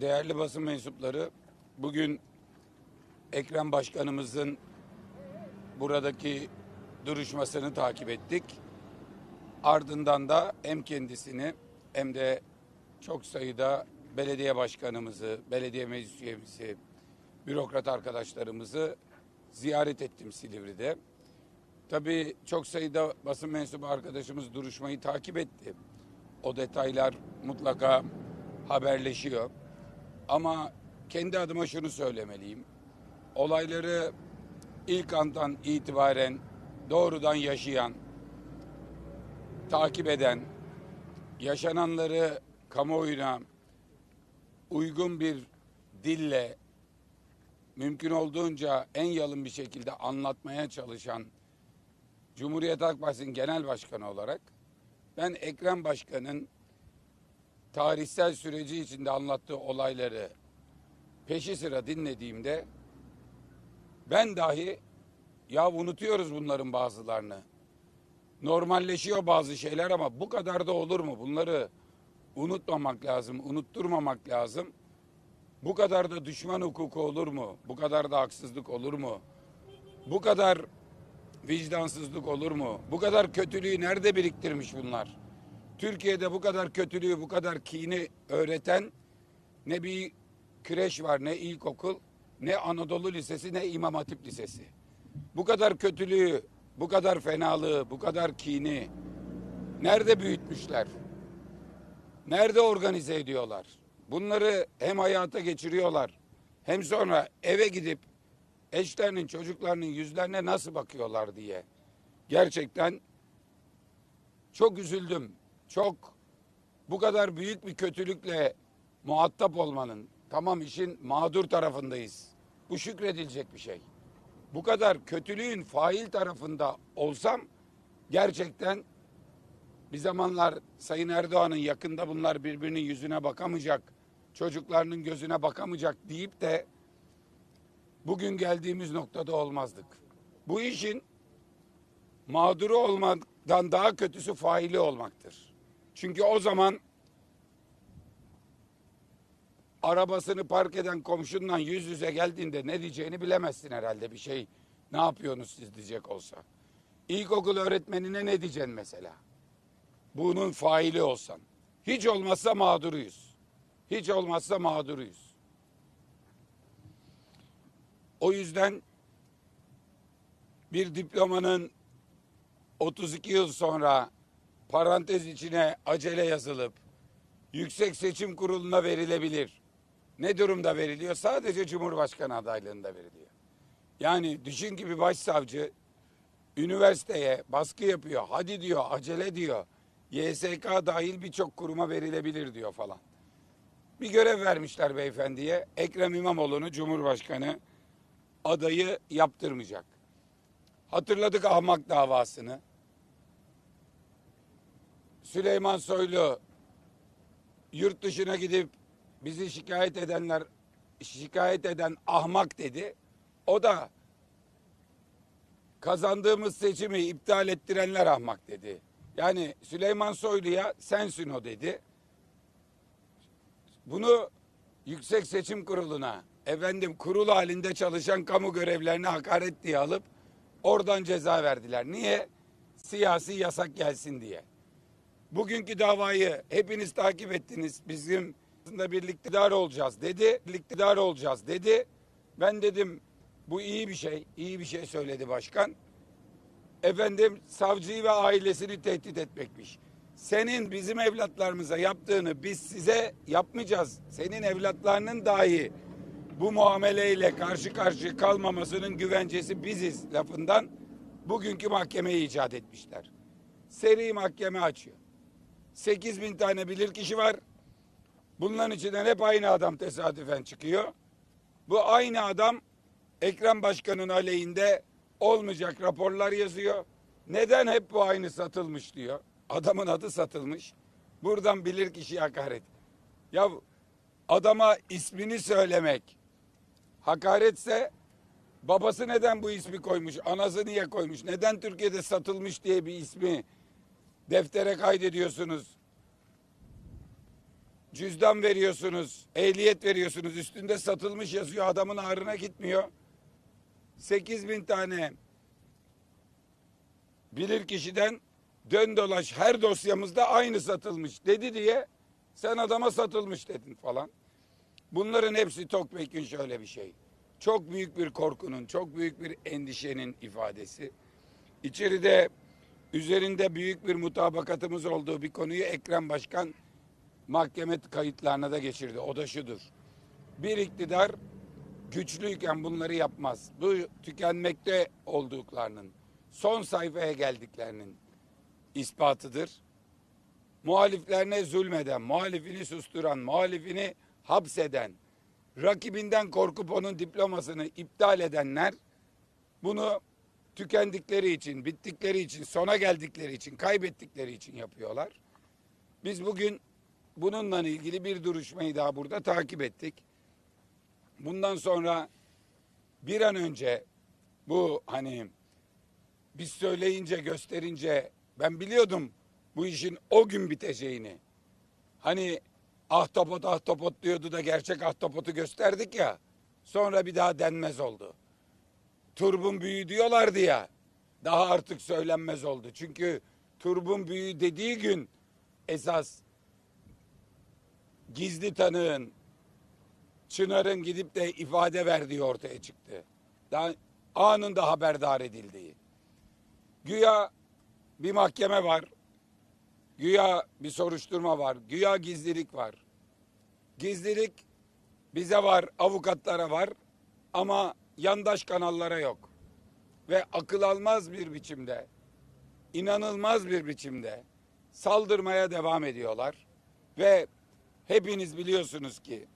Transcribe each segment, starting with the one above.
Değerli basın mensupları, bugün Ekrem Başkanımızın buradaki duruşmasını takip ettik. Ardından da hem kendisini hem de çok sayıda belediye başkanımızı, belediye meclis üyemizi, bürokrat arkadaşlarımızı ziyaret ettim Silivri'de. Tabii çok sayıda basın mensubu arkadaşımız duruşmayı takip etti. O detaylar mutlaka haberleşiyor. Ama kendi adıma şunu söylemeliyim. Olayları ilk andan itibaren doğrudan yaşayan, takip eden, yaşananları kamuoyuna uygun bir dille mümkün olduğunca en yalın bir şekilde anlatmaya çalışan Cumhuriyet Halk Partisi'nin genel başkanı olarak ben Ekrem Başkan'ın tarihsel süreci içinde anlattığı olayları peşi sıra dinlediğimde ben dahi ya unutuyoruz bunların bazılarını. Normalleşiyor bazı şeyler ama bu kadar da olur mu? Bunları unutmamak lazım, unutturmamak lazım. Bu kadar da düşman hukuku olur mu? Bu kadar da haksızlık olur mu? Bu kadar vicdansızlık olur mu? Bu kadar kötülüğü nerede biriktirmiş bunlar? Türkiye'de bu kadar kötülüğü, bu kadar kini öğreten ne bir kreş var, ne ilkokul, ne Anadolu Lisesi, ne İmam Hatip Lisesi. Bu kadar kötülüğü, bu kadar fenalığı, bu kadar kini nerede büyütmüşler? Nerede organize ediyorlar? Bunları hem hayata geçiriyorlar, hem sonra eve gidip eşlerinin, çocuklarının yüzlerine nasıl bakıyorlar diye. Gerçekten çok üzüldüm. Çok bu kadar büyük bir kötülükle muhatap olmanın tamam işin mağdur tarafındayız. Bu şükredilecek bir şey. Bu kadar kötülüğün fail tarafında olsam gerçekten bir zamanlar Sayın Erdoğan'ın yakında bunlar birbirinin yüzüne bakamayacak, çocuklarının gözüne bakamayacak deyip de bugün geldiğimiz noktada olmazdık. Bu işin mağduru olmaktan daha kötüsü faili olmaktır. Çünkü o zaman arabasını park eden komşunla yüz yüze geldiğinde ne diyeceğini bilemezsin herhalde bir şey. Ne yapıyorsunuz siz diyecek olsa. İlkokul öğretmenine ne diyeceksin mesela? Bunun faili olsan. Hiç olmazsa mağduruyuz. Hiç olmazsa mağduruyuz. O yüzden bir diplomanın 32 yıl sonra parantez içine acele yazılıp Yüksek Seçim Kurulu'na verilebilir. Ne durumda veriliyor? Sadece Cumhurbaşkanı adaylığında veriliyor. Yani düşün ki bir başsavcı üniversiteye baskı yapıyor. Hadi diyor, acele diyor. YSK dahil birçok kuruma verilebilir diyor falan. Bir görev vermişler beyefendiye. Ekrem İmamoğlu'nu Cumhurbaşkanı adayı yaptırmayacak. Hatırladık ahmak davasını. Süleyman Soylu yurt dışına gidip bizi şikayet edenler şikayet eden ahmak dedi. O da kazandığımız seçimi iptal ettirenler ahmak dedi. Yani Süleyman Soylu'ya sensin o dedi. Bunu Yüksek Seçim Kurulu'na efendim kurul halinde çalışan kamu görevlerine hakaret diye alıp oradan ceza verdiler. Niye? Siyasi yasak gelsin diye. Bugünkü davayı hepiniz takip ettiniz. Bizim aslında birlikte iktidar olacağız dedi. Birlikte iktidar olacağız dedi. Ben dedim bu iyi bir şey. iyi bir şey söyledi başkan. Efendim savcıyı ve ailesini tehdit etmekmiş. Senin bizim evlatlarımıza yaptığını biz size yapmayacağız. Senin evlatlarının dahi bu muameleyle karşı karşıya kalmamasının güvencesi biziz lafından bugünkü mahkemeyi icat etmişler. Seri mahkeme açıyor. 8 bin tane bilirkişi var. Bunların içinden hep aynı adam tesadüfen çıkıyor. Bu aynı adam Ekrem Başkan'ın aleyhinde olmayacak raporlar yazıyor. Neden hep bu aynı satılmış diyor. Adamın adı satılmış. Buradan bilirkişi hakaret. Ya adama ismini söylemek hakaretse babası neden bu ismi koymuş, anası niye koymuş, neden Türkiye'de satılmış diye bir ismi deftere kaydediyorsunuz. cüzdan veriyorsunuz, ehliyet veriyorsunuz. Üstünde satılmış yazıyor. Adamın ağrına gitmiyor. 8 bin tane bilir kişiden dön dolaş her dosyamızda aynı satılmış dedi diye sen adama satılmış dedin falan. Bunların hepsi Tokbek'in şöyle bir şey. Çok büyük bir korkunun, çok büyük bir endişenin ifadesi. İçeride üzerinde büyük bir mutabakatımız olduğu bir konuyu Ekrem Başkan mahkeme kayıtlarına da geçirdi. O da şudur. Bir iktidar güçlüyken bunları yapmaz. Bu tükenmekte olduklarının, son sayfaya geldiklerinin ispatıdır. Muhaliflerine zulmeden, muhalifini susturan, muhalifini hapseden, rakibinden korkup onun diplomasını iptal edenler bunu tükendikleri için, bittikleri için, sona geldikleri için, kaybettikleri için yapıyorlar. Biz bugün bununla ilgili bir duruşmayı daha burada takip ettik. Bundan sonra bir an önce bu hani biz söyleyince gösterince ben biliyordum bu işin o gün biteceğini. Hani ahtapot ahtapot diyordu da gerçek ahtapotu gösterdik ya. Sonra bir daha denmez oldu. Turbun büyüğü diyorlardı ya. Daha artık söylenmez oldu. Çünkü turbun büyüğü dediği gün esas gizli tanığın Çınar'ın gidip de ifade verdiği ortaya çıktı. Daha anında haberdar edildiği. Güya bir mahkeme var. Güya bir soruşturma var. Güya gizlilik var. Gizlilik bize var, avukatlara var ama yandaş kanallara yok. Ve akıl almaz bir biçimde, inanılmaz bir biçimde saldırmaya devam ediyorlar. Ve hepiniz biliyorsunuz ki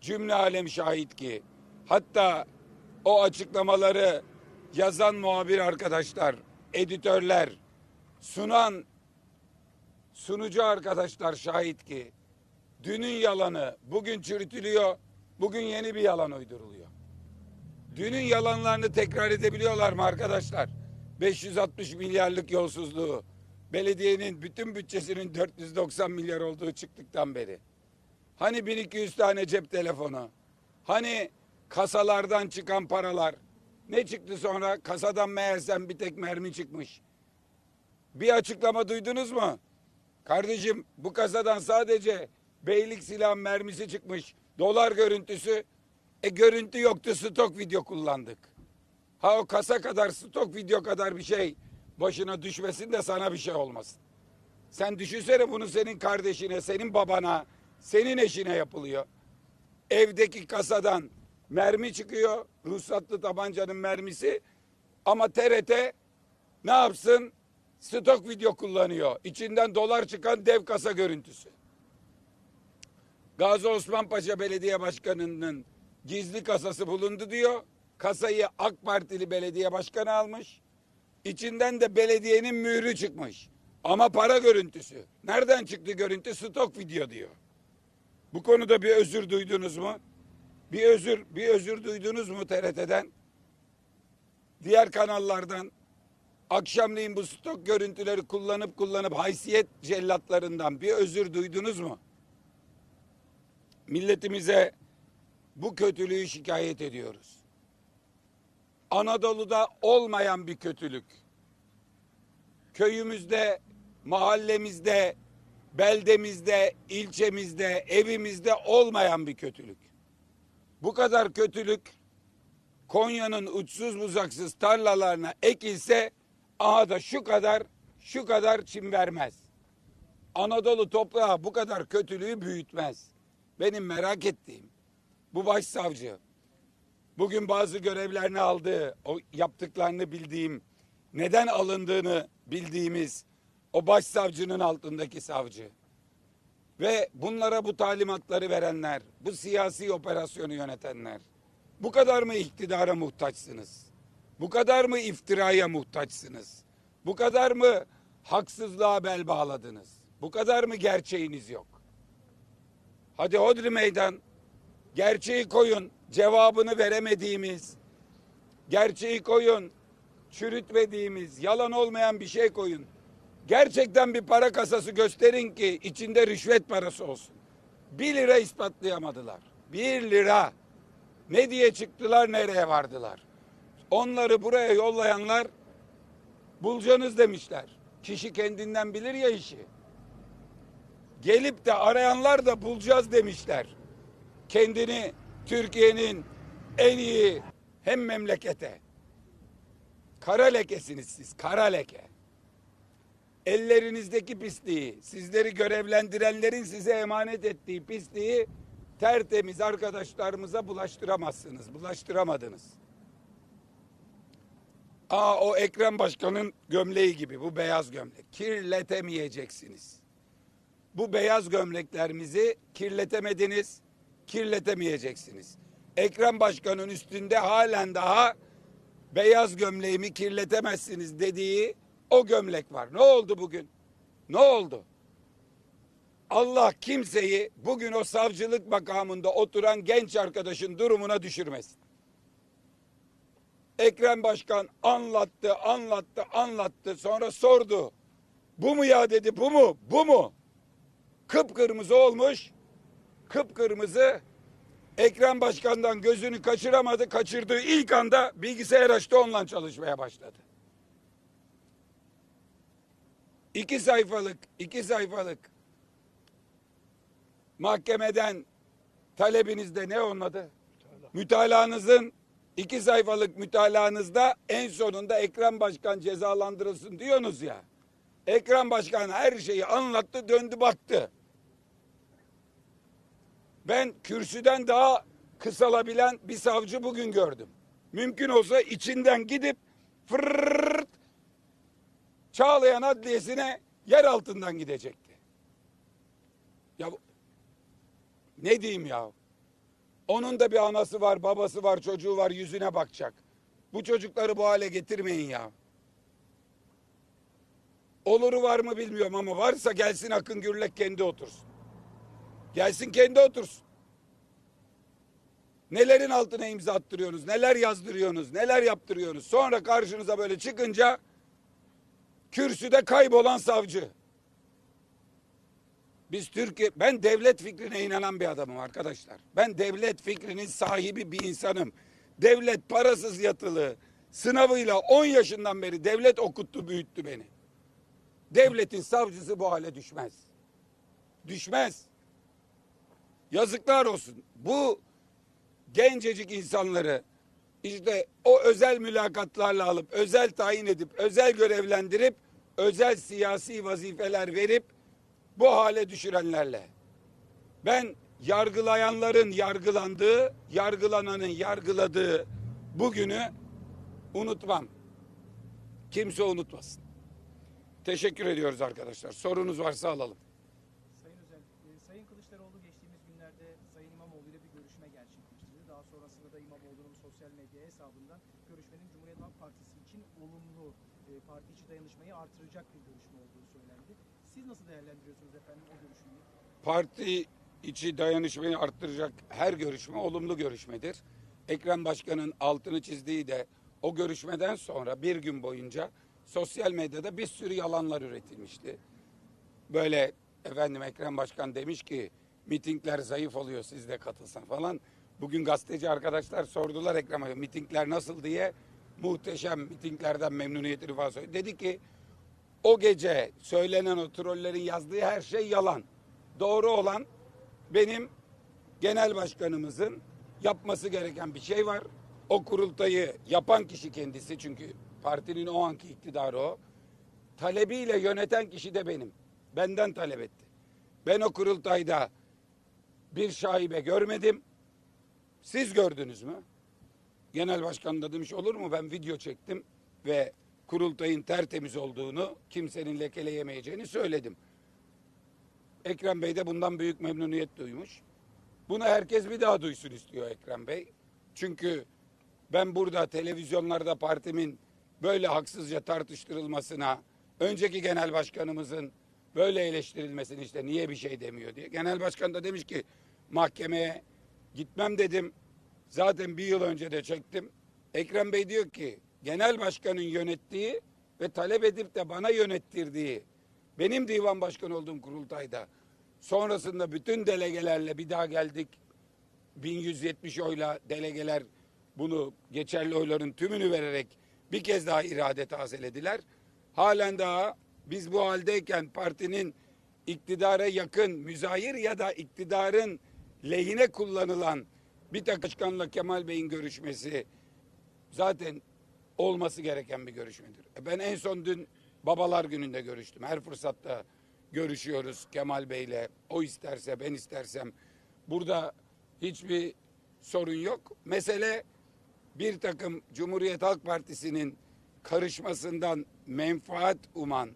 cümle alem şahit ki hatta o açıklamaları yazan muhabir arkadaşlar, editörler, sunan sunucu arkadaşlar şahit ki dünün yalanı bugün çürütülüyor, bugün yeni bir yalan uyduruluyor. Dünün yalanlarını tekrar edebiliyorlar mı arkadaşlar? 560 milyarlık yolsuzluğu, belediyenin bütün bütçesinin 490 milyar olduğu çıktıktan beri. Hani 1200 tane cep telefonu? Hani kasalardan çıkan paralar? Ne çıktı sonra? Kasadan meğersem bir tek mermi çıkmış. Bir açıklama duydunuz mu? Kardeşim bu kasadan sadece beylik silah mermisi çıkmış. Dolar görüntüsü. E görüntü yoktu stok video kullandık. Ha o kasa kadar stok video kadar bir şey başına düşmesin de sana bir şey olmasın. Sen düşünsene bunu senin kardeşine, senin babana, senin eşine yapılıyor. Evdeki kasadan mermi çıkıyor. Ruhsatlı tabancanın mermisi. Ama TRT ne yapsın? Stok video kullanıyor. İçinden dolar çıkan dev kasa görüntüsü. Gazi Osman Paşa Belediye Başkanı'nın gizli kasası bulundu diyor. Kasayı AK Partili belediye başkanı almış. İçinden de belediyenin mührü çıkmış. Ama para görüntüsü. Nereden çıktı görüntü? Stok video diyor. Bu konuda bir özür duydunuz mu? Bir özür, bir özür duydunuz mu TRT'den? Diğer kanallardan akşamleyin bu stok görüntüleri kullanıp kullanıp haysiyet cellatlarından bir özür duydunuz mu? Milletimize bu kötülüğü şikayet ediyoruz. Anadolu'da olmayan bir kötülük. Köyümüzde, mahallemizde, beldemizde, ilçemizde, evimizde olmayan bir kötülük. Bu kadar kötülük Konya'nın uçsuz bucaksız tarlalarına ekilse aha da şu kadar şu kadar çim vermez. Anadolu toprağı bu kadar kötülüğü büyütmez. Benim merak ettiğim bu başsavcı bugün bazı görevlerini aldığı, o yaptıklarını bildiğim, neden alındığını bildiğimiz o başsavcının altındaki savcı ve bunlara bu talimatları verenler, bu siyasi operasyonu yönetenler bu kadar mı iktidara muhtaçsınız? Bu kadar mı iftiraya muhtaçsınız? Bu kadar mı haksızlığa bel bağladınız? Bu kadar mı gerçeğiniz yok? Hadi hodri meydan. Gerçeği koyun. Cevabını veremediğimiz. Gerçeği koyun. Çürütmediğimiz, yalan olmayan bir şey koyun. Gerçekten bir para kasası gösterin ki içinde rüşvet parası olsun. Bir lira ispatlayamadılar. Bir lira. Ne diye çıktılar nereye vardılar. Onları buraya yollayanlar bulacaksınız demişler. Kişi kendinden bilir ya işi. Gelip de arayanlar da bulacağız demişler. Kendini Türkiye'nin en iyi hem memlekete. Kara lekesiniz siz, kara leke. Ellerinizdeki pisliği, sizleri görevlendirenlerin size emanet ettiği pisliği tertemiz arkadaşlarımıza bulaştıramazsınız, bulaştıramadınız. Aa o Ekrem Başkan'ın gömleği gibi bu beyaz gömlek. Kirletemeyeceksiniz. Bu beyaz gömleklerimizi kirletemediniz, kirletemeyeceksiniz. Ekrem Başkan'ın üstünde halen daha beyaz gömleğimi kirletemezsiniz dediği o gömlek var. Ne oldu bugün? Ne oldu? Allah kimseyi bugün o savcılık makamında oturan genç arkadaşın durumuna düşürmesin. Ekrem Başkan anlattı, anlattı, anlattı. Sonra sordu. Bu mu ya dedi, bu mu, bu mu? Kıpkırmızı olmuş. Kıpkırmızı. Ekrem Başkan'dan gözünü kaçıramadı. Kaçırdığı ilk anda bilgisayar açtı onunla çalışmaya başladı. İki sayfalık, iki sayfalık mahkemeden talebinizde ne onun adı? Mütalanızın iki sayfalık mütalanızda en sonunda Ekrem Başkan cezalandırılsın diyorsunuz ya. Ekrem Başkan her şeyi anlattı döndü baktı. Ben kürsüden daha kısalabilen bir savcı bugün gördüm. Mümkün olsa içinden gidip fırrt Çağlayan Adliyesi'ne yer altından gidecekti. Ya ne diyeyim ya? Onun da bir anası var, babası var, çocuğu var, yüzüne bakacak. Bu çocukları bu hale getirmeyin ya. Oluru var mı bilmiyorum ama varsa gelsin Akın Gürlek kendi otursun. Gelsin kendi otursun. Nelerin altına imza attırıyorsunuz, neler yazdırıyorsunuz, neler yaptırıyorsunuz. Sonra karşınıza böyle çıkınca kürsüde kaybolan savcı. Biz Türkiye, ben devlet fikrine inanan bir adamım arkadaşlar. Ben devlet fikrinin sahibi bir insanım. Devlet parasız yatılı, sınavıyla 10 yaşından beri devlet okuttu, büyüttü beni. Devletin savcısı bu hale düşmez. Düşmez. Yazıklar olsun. Bu gencecik insanları işte o özel mülakatlarla alıp, özel tayin edip, özel görevlendirip, özel siyasi vazifeler verip bu hale düşürenlerle. Ben yargılayanların yargılandığı, yargılananın yargıladığı bugünü unutmam. Kimse unutmasın. Teşekkür ediyoruz arkadaşlar. Sorunuz varsa alalım. Sayın Özel, e, Sayın Kılıçdaroğlu geçtiğimiz günlerde Sayın İmamoğlu ile bir görüşme gerçekleştirdi. Daha sonrasında da İmamoğlu'nun sosyal medya hesabından görüşmenin Cumhuriyet Halk Partisi için olumlu, e, parti içi dayanışmayı artıracak bir görüşme olduğu söylendi. Siz nasıl değerlendiriyorsunuz efendim o görüşmeyi? Parti içi dayanışmayı arttıracak her görüşme olumlu görüşmedir. Ekrem Başkan'ın altını çizdiği de o görüşmeden sonra bir gün boyunca sosyal medyada bir sürü yalanlar üretilmişti. Böyle efendim Ekrem Başkan demiş ki mitingler zayıf oluyor siz de katılsan falan. Bugün gazeteci arkadaşlar sordular Ekrem'e mitingler nasıl diye. Muhteşem mitinglerden memnuniyetini falan söyledi. Dedi ki o gece söylenen o trollerin yazdığı her şey yalan. Doğru olan benim genel başkanımızın yapması gereken bir şey var. O kurultayı yapan kişi kendisi çünkü partinin o anki iktidarı o. Talebiyle yöneten kişi de benim. Benden talep etti. Ben o kurultayda bir şaibe görmedim. Siz gördünüz mü? Genel başkan da demiş olur mu ben video çektim ve kurultayın tertemiz olduğunu kimsenin lekeleyemeyeceğini söyledim. Ekrem Bey de bundan büyük memnuniyet duymuş. Bunu herkes bir daha duysun istiyor Ekrem Bey. Çünkü ben burada televizyonlarda partimin böyle haksızca tartıştırılmasına, önceki genel başkanımızın böyle eleştirilmesini işte niye bir şey demiyor diye. Genel başkan da demiş ki mahkemeye gitmem dedim. Zaten bir yıl önce de çektim. Ekrem Bey diyor ki genel başkanın yönettiği ve talep edip de bana yönettirdiği benim divan başkanı olduğum kurultayda Sonrasında bütün delegelerle bir daha geldik. 1170 oyla delegeler bunu geçerli oyların tümünü vererek bir kez daha irade tazelediler. Halen daha biz bu haldeyken partinin iktidara yakın, müzahir ya da iktidarın lehine kullanılan bir başkanla Kemal Bey'in görüşmesi zaten olması gereken bir görüşmedir. E Ben en son dün babalar gününde görüştüm. Her fırsatta görüşüyoruz Kemal Bey'le. O isterse ben istersem. Burada hiçbir sorun yok. Mesele bir takım Cumhuriyet Halk Partisi'nin karışmasından menfaat uman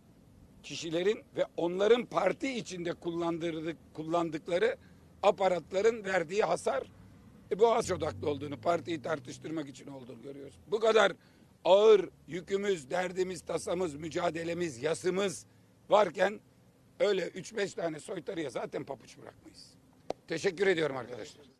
kişilerin ve onların parti içinde kullandırdık, kullandıkları aparatların verdiği hasar e, bu has odaklı olduğunu, partiyi tartıştırmak için olduğunu görüyoruz. Bu kadar ağır yükümüz, derdimiz, tasamız, mücadelemiz, yasımız varken öyle 3-5 tane soytarıya zaten papuç bırakmayız. Teşekkür ediyorum arkadaşlar.